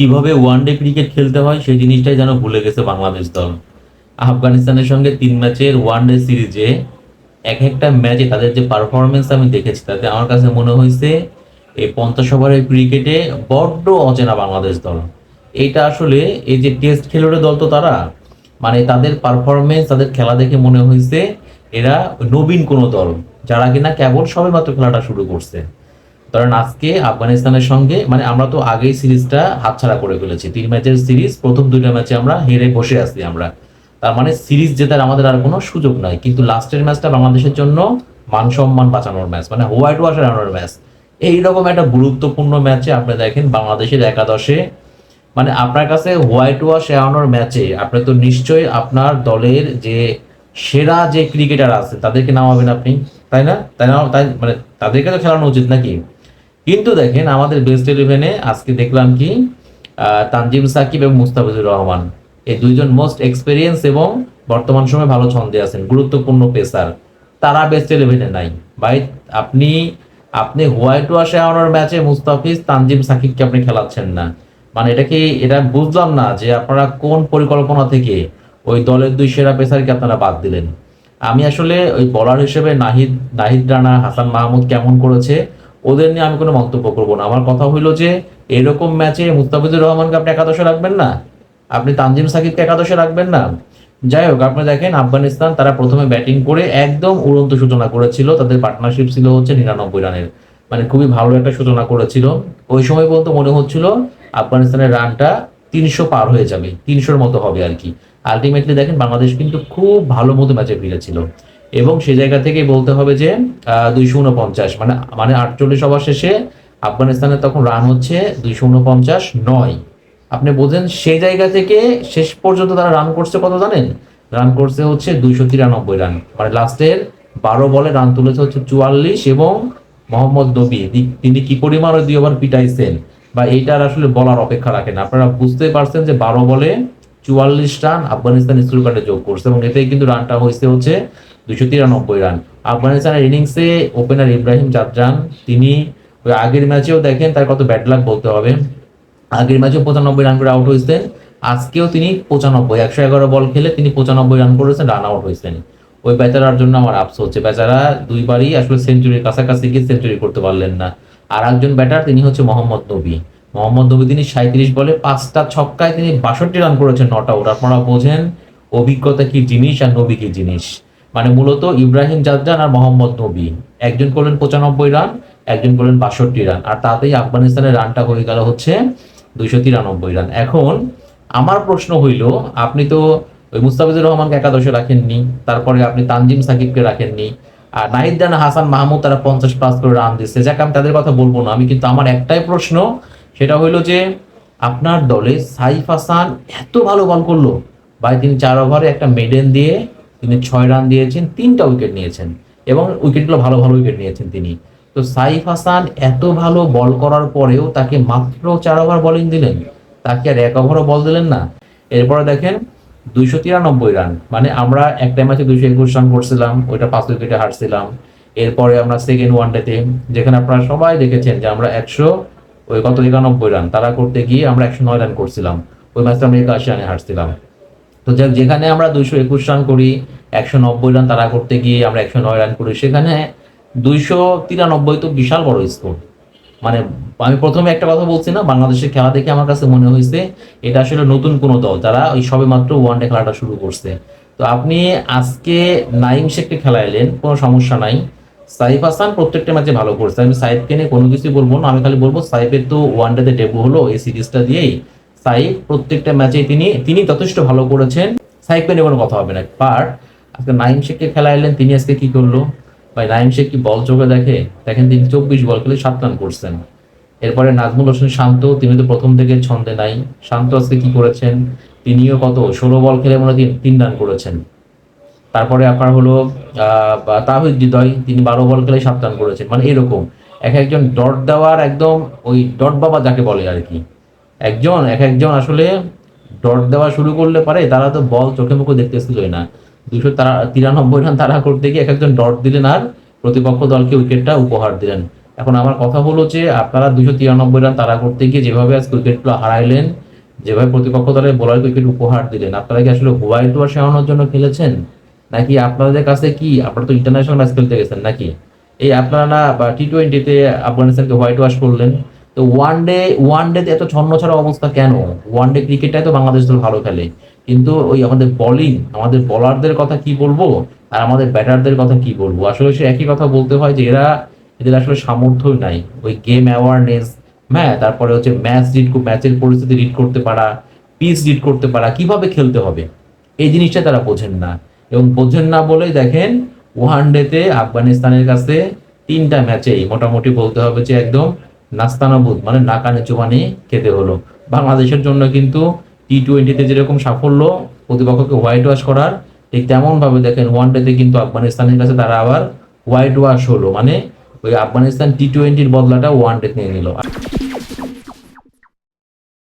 কীভাবে one day cricket খেলতে হয়, সেই জিনিসটাই যেন ভুলে গেছে বাংলাদেশ দল। আফগানিস্তানের সঙ্গে তিন ম্যাচের ওয়ানডে সিরিজে এক একটা ম্যাচে তাদের যে পারফরমেন্স আমি দেখেছি, তাতে আমার কাছে মনে হয়েছে এই পঞ্চাশ ওভারের ক্রিকেটে বড্ড অচেনা বাংলাদেশ দল। এইটা আসলে এই যে টেস্ট খেলোয়াড় দল তো তারা মানে তাদের পারফরমেন্স তাদের খেলা দেখে মনে হয়েছে এরা নবীন কোনো দল, যারা কিনা কেবল সবে মাত্র খেলাটা শুরু করছে। ধরেন আজকে আফগানিস্তানের সঙ্গে মানে আমরা তো আগেই সিরিজটা হাতছাড়া করে ফেলেছি। তিন ম্যাচের সিরিজ, প্রথম দুইটা ম্যাচে আমরা হেরে বসে আছি আমরা। তার মানে সিরিজ জেতার আমাদের আর কোনো সুযোগ নাই। কিন্তু লাস্টের ম্যাচটা বাংলাদেশের জন্য মান সম্মান বাঁচানোর ম্যাচ মানে হোয়াইট ওয়াশ এড়ানোর ম্যাচ। এইরকম একটা গুরুত্বপূর্ণ ম্যাচে আপনি দেখেন বাংলাদেশের একাদশে মানে আপনার কাছে হোয়াইট ওয়াশ এড়ানোর ম্যাচে আপনি তো নিশ্চয়ই আপনার দলের যে সেরা যে ক্রিকেটার আছে, তাদেরকে নামাবেন আপনি, তাই না? তাই না? তাই মানে তাদেরকে তো খেলানো উচিত নাকি? কিন্তু দেখেন আমাদের বেস্ট ইলেভেনে আজকে দেখলাম কি তানজিম সাকিব এবং মুস্তাফিজুর রহমান। এই দুইজন মোস্ট এক্সপিরিয়েন্স এবং বর্তমান সময়ে ভালো ছন্দে আছেন, গুরুত্বপূর্ণ পেসার তারা বেস্ট ইলেভেনে নাই। ভাই, আপনি আপনি হোয়াইট ওয়াশে আনার ম্যাচে মুস্তাফিজ, তানজিম সাকিবকে আপনি খেলাচ্ছেন না। মানে এটা কি, এটা বুঝলাম না যে আপনারা কোন পরিকল্পনা থেকে ওই দলের দুই সেরা পেসারকে আপনারা বাদ দিলেন। আমি আসলে ওই বলার হিসেবে নাহিদ নাহিদ রানা, হাসান মাহমুদ কেমন করেছে ওদের নিয়ে আমি কোনো মন্তব্য করব না। আমার কথা হইল যে, এরকম ম্যাচে মুস্তাফিজুর রহমানকে আপনি একাদশে রাখবেন না? আপনি তানজিম সাকিবকে একাদশে রাখবেন না? যাই হোক আপনি দেখেন আফগানিস্তান তারা প্রথমে ব্যাটিং করে একদম উড়ন্ত সূচনা করেছিল। তাদের পার্টনারশিপ ছিল হচ্ছে নিরানব্বই রানের। মানে খুবই ভালো একটা সূচনা করেছিল। ওই সময় পর্যন্ত মনে হচ্ছিল আফগানিস্তানের রানটা তিনশো পার হয়ে যাবে। তিনশোর মতো হবে আর কি। আলটিমেটলি দেখেন, বাংলাদেশ কিন্তু খুব ভালো মতো ম্যাচে ফিরেছিল। এবং সে জায়গা থেকে বলতে হবে যে দুইশো উনপঞ্চাশ মানে মানে আটচল্লিশ ওভার শেষে আফগানিস্তানের তখন রান হচ্ছে দুইশো উনপঞ্চাশ নয়। আপনি বোঝেন, সেই জায়গা থেকে শেষ পর্যন্ত তারা রান করছে কত জানেন? রান করছে হচ্ছে দুইশো তিরানব্বই রান মানে লাস্টের বারো বলে রান তুলেছে হচ্ছে চুয়াল্লিশ এবং মোহাম্মদ নবী। তিনি কি পরিমাণ দুই ওভার পিটাইছেন? বা এইটার আসলে বলার অপেক্ষা রাখেন। আপনারা বুঝতে পারছেন যে বারো বলে চুয়াল্লিশ রান আফগানিস্তান স্কুল কার্ডে যোগ করছে এবং এতে কিন্তু রানটা হয়েছে হচ্ছে দুইশো তিরানব্বই রান। আফগানিস্তানের ইনিংসে ওপেনার ইব্রাহিম জাদজান তিনি ওই আগের ম্যাচেও দেখেন তার কত ব্যাড লাক বলতে হবে। আগের ম্যাচেও পঁচানব্বই রান করে আউট হয়েছেন আজকেও তিনি পঁচানব্বই, একশো এগারো বল খেলে তিনি পঁচানব্বই রান করেছেন রান আউট হয়েছেন ওই বেচারার জন্য আমার আফসোস। হচ্ছে বেচারা দুইবারই আসলে সেঞ্চুরির কাছাকাছি গিয়ে সেঞ্চুরি করতে পারলেন না। আর একজন ব্যাটার তিনি হচ্ছে মোহাম্মদ নবী। মোহাম্মদ নবী তিনি সাঁত্রিশ বলে পাঁচটা ছক্কায় তিনি বাষট্টি রান করেছেন নট আউট আপনারা বোঝেন অভিজ্ঞতা কি জিনিস আর নবী কি জিনিস? মানে মূলত ইব্রাহিম জাদজান আর মোহাম্মদ নবী। একজন করলেন পঁচানব্বই রান, একজন করলেন বাষট্টি রান। আর তাতেই আফগানিস্তানের রানটা হয়ে গেল হচ্ছে দুইশো তিরানব্বই রান। এখন আমার প্রশ্ন হইল, আপনি তো ওই মুস্তাফিজুর রহমানকে একাদশে রাখেননি, তারপরে আপনি তানজিম সাকিবকে রাখেননি, আর নাহিদ রানা হাসান মাহমুদ তারা পঞ্চাশ প্লাস করে রান দিচ্ছে যাক, আমি তাদের কথা বলব না। আমি কিন্তু আমার একটাই প্রশ্ন, সেটা হইল যে আপনার দলে সাইফ হাসান এত ভালো বল করল। ভাই, তিনি চার ওভারে একটা মেডেন দিয়ে তিনি ছয় রান দিয়েছেন, তিনটা উইকেট নিয়েছেন এবং উইকেটগুলো ভালো ভালো উইকেট নিয়েছেন তিনি। তো সাইফ হাসান এত ভালো বল করার পরেও তাকে মাত্র চার ওভার বলিং দিলেন। তাকে আর এক ওভারও বল দিলেন না। এরপরে দেখেন, দুইশো তিরানব্বই রান মানে আমরা একটা ম্যাচে দুইশো একুশ রান করছিলাম, ওইটা পাঁচ উইকেটে হারছিলাম। এরপরে আমরা সেকেন্ড ওয়ানডেতে যেখানে আপনারা সবাই দেখেছেন যে আমরা একশো, ওই কত, একানব্বই রান, তারা করতে গিয়ে আমরা একশো নয় রান করছিলাম। ওই ম্যাচটা আমরা একাশি রানে হারছিলাম। তো যাক, যেখানে আমরা দুইশো একুশ রান করি, একশো নব্বই রান তারা করতে গিয়ে আমরা একশো নয় রান করি, সেখানে দুইশো তিরানব্বই তো বিশাল বড় স্কোর মানে আমি প্রথমে একটা কথা বলছি না, বাংলাদেশের খেলা দেখে আমার কাছে মনে হয়েছে, এটা আসলে নতুন কোনো দল, যারা ওই সবে মাত্র ওয়ানডে খেলাটা শুরু করছে। তো আপনি আজকে নাইম শেখকে খেলা এলেন, কোনো সমস্যা নাই। সাইফ হাসান প্রত্যেকটা ম্যাচে ভালো করছে। আমি সাইফকে নিয়ে কোনো কিছুই বলব না, আমি খালি বলব সাইফের তো ওয়ানডেতে ডেবু হলো, এই সিরিজটা দিয়েই। সাইফ, প্রত্যেকটা ম্যাচে তিনি তিনি যথেষ্ট ভালো করেছেন। সাইফকে নিয়ে কোনো কথা হবে না। বাট আজকে নাইম শেখকে খেলা এলেন, তিনি আজকে কি করল? ভাই, নাইম শেখ কি বল চোখে দেখে? দেখেন তিনি চব্বিশ বল খেলে সাত রান করছেন। এরপরে নাজমুল হোসেন শান্ত, তিনি তো প্রথম থেকে ছন্দে নাই। শান্ত আজকে কি করেছেন? তিনিও কত? ষোলো বল খেলে মনে তিন- রান করেছেন। তারপরে আপনার হলো তাহিদ হৃদয়, তিনি বারো বল খেলে সাত রান করেছেন। মানে এরকম। এক একজন ডট দেওয়ার একদম ওই ডট বাবা যাকে বলে আর কি। একজন, এক একজন আসলে ডট দেওয়া শুরু করলে পারে, তারা তো বল চোখে মুখে দেখতেছিলই না। দুশো তারা, তিরানব্বই রান তারা করতে গিয়ে এক একজন ডট দিলেন আর প্রতিপক্ষ দলকে উইকেটটা উপহার দিলেন। এখন আমার কথা হলো যে, আপনারা দুশো তিরানব্বই রান তারা করতে গিয়ে যেভাবে আজ উইকেটগুলো হারাইলেন, যেভাবে প্রতিপক্ষ দলের বোলার উইকেট উপহার দিলেন, আপনারা কি আসলে হোয়াইট ওয়াশ এড়ানোর জন্য খেলেছেন? নাকি আপনাদের কাছে কি, আপনারা তো ইন্টারন্যাশনাল ম্যাচ খেলতে গেছেন নাকি? এই আপনারা না টি টোয়েন্টিতে আফগানিস্তানকে হোয়াইট ওয়াশ করলেন তো ওয়ান ডে ওয়ান ডেতে এত ছন্ন ছাড়া অবস্থা কেন? ওয়ান ডে ক্রিকেটটাই তো বাংলাদেশ দল ভালো খেলে। কিন্তু ওই আমাদের বোলিং আমাদের বোলারদের কথা কি বলব? আর আমাদের ব্যাটারদের কথা কি বলব? আসলে সে একই কথা বলতে হয় যে এরা, এদের আসলে সামর্থ্যই নাই। ওই গেম অ্যাওয়ারনেস হ্যাঁ তারপরে হচ্ছে ম্যাচ রিড ম্যাচের পরিস্থিতি রিড করতে পারা পিচ রিড করতে পারা, কীভাবে খেলতে হবে? এই জিনিসটা তারা বোঝেন না। এবং বোঝেন না বলে দেখেন ওয়ান ডেতে আফগানিস্তানের কাছে তিনটা ম্যাচেই মোটামুটি বলতে হবে যে একদম নাস্তানাবুদ মানে নাকানে পানি খেতে হলো। বাংলাদেশের জন্য কিন্তু টি টোয়েন্টিতে যেরকম সাফল্য, প্রতিপক্ষকে হোয়াইট ওয়াশ করার, ঠিক তেমনভাবে দেখেন ওয়ান ডেতে কিন্তু আফগানিস্তানের কাছে তারা আবার হোয়াইট ওয়াশ হলো। মানে ওই আফগানিস্তান টি টোয়েন্টির বদলাটা ওয়ান ডে নিয়ে নিল।